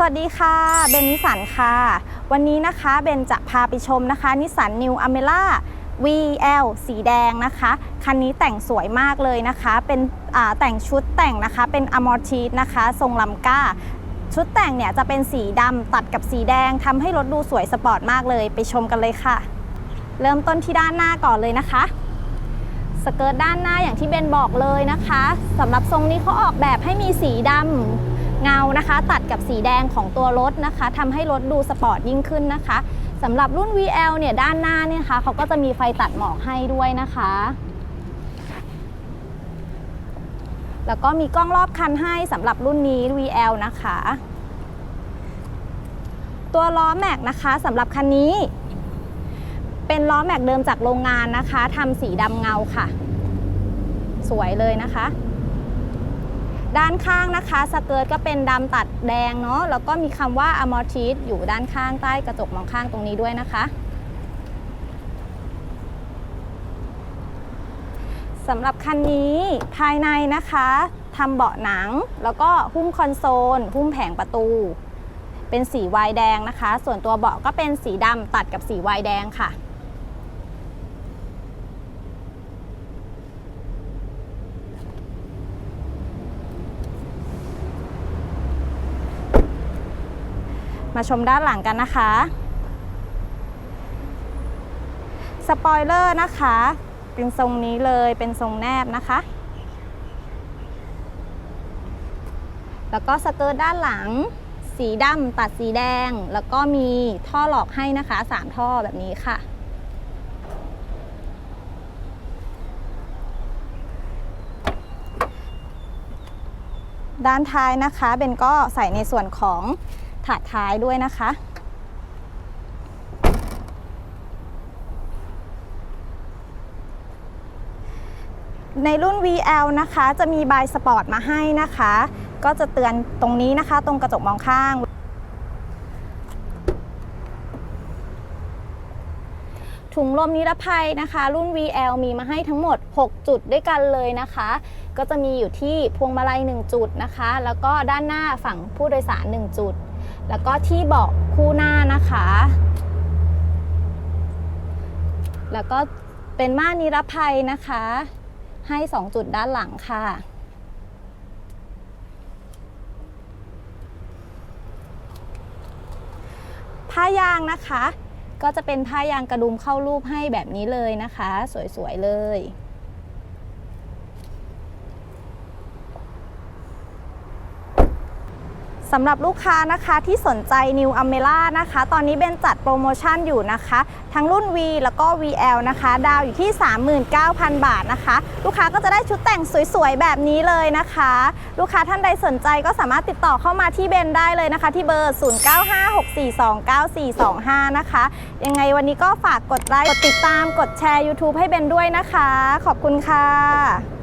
สวัสดีค่ะ เบนนิสันค่ะ วันนี้นะคะเบนจะพาไปชมนะคะนิสันนิวอเมล่า VL สีแดงนะคะ คันนี้แต่งสวยมากเลยนะคะ เป็นแต่งชุดแต่งนะคะเป็นอมอร์ทีสนะคะ ทรงลำก้า ชุดแต่งเนี่ยจะเป็นสีดำตัดกับสีแดงทำให้รถดูสวยสปอร์ตมากเลย ไปชมกันเลยค่ะ เริ่มต้นที่ด้านหน้าก่อนเลยนะคะสเกิร์ตด้านหน้าอย่างที่เบนบอกเลยนะคะสำหรับทรงนี้เขาออกแบบให้มีสีดำ เงานะคะ ตัดกับสีแดงของตัวรถนะคะทำให้รถดูสปอร์ตยิ่งขึ้นนะคะสำหรับรุ่น VL เนี่ยด้านหน้าเนี่ยค่ะเขาก็จะมีไฟตัดหมอกให้ด้วยนะคะ แล้วก็มีกล้องรอบคันให้สำหรับรุ่นนี้ VL นะคะ ตัวล้อแม็กนะคะสำหรับคันนี้ เป็นล้อแม็กเดิมจากโรงงานนะคะทำสีดำเงาค่ะ สวยเลยนะคะ ด้านข้างนะคะสเกิร์ตก็เป็นดำตัดแดงเนาะแล้วก็มีคำว่า Amortis อยู่ด้านข้างใต้กระจกมองข้างตรงนี้ด้วยนะคะสำหรับคันนี้ภายในนะคะทำเบาะหนัง แล้วก็หุ้มคอนโซล หุ้มแผงประตู เป็นสีวายแดงนะคะ ส่วนตัวเบาะก็เป็นสีดำตัดกับสีวายแดงค่ะ มาชมด้านหลังกันนะคะ สปอยเลอร์นะคะ เป็นทรงนี้เลยเป็นทรงแนบนะคะ แล้วก็สเกิร์ตด้านหลัง สีดำตัดสีแดง แล้วก็มีท่อหลอกให้นะคะ 3 ท่อแบบนี้ค่ะด้านท้ายนะคะเบนก็ใส่ในส่วนของ ถาดท้ายด้วยนะคะ ในรุ่น VL นะคะจะมีบายสปอร์ตมาให้นะคะ ก็จะเตือนตรงนี้นะคะ ตรงกระจกมองข้างถุงลมนิรภัยนะคะ รุ่น VL มีมาให้ทั้งหมด 6 จุดด้วยกันเลยนะคะ ก็จะมีอยู่ที่พวงมาลัย 1 จุดนะคะ แล้วก็ด้านหน้าฝั่งผู้โดยสาร 1 จุด แล้วก็ที่เบาะคู่หน้านะคะ แล้วก็เป็นม่านนิรภัยนะคะ ให้ 2 จุดด้านหลังค่ะ ผ้ายางนะคะ ก็จะเป็นผ้ายางกระดุมเข้ารูปให้แบบนี้เลยนะคะ สวยๆเลย สำหรับลูกค้านะคะที่สนใจ New a m e l a นะคะ ตอนนี้เบนจัดโปรโมชั่นอยู่นะคะ ทั้งรุ่น V แล้วก็ VL นะคะ ดาวอยู่ที่ 39,000 บาทนะคะ ลูกค้าก็จะได้ชุดแต่งสวยๆ แบบนี้เลยนะคะ ลูกค้าท่านใดสนใจก็สามารถติดต่อเข้ามาที่เบนได้เลยนะคะ ที่เบอร์ 0956429425 นะคะ ยังไงวันนี้ก็ฝากกดไลค์ กดติดตาม กดแชร์ YouTube ให้เบนด้วยนะคะ ขอบคุณค่ะ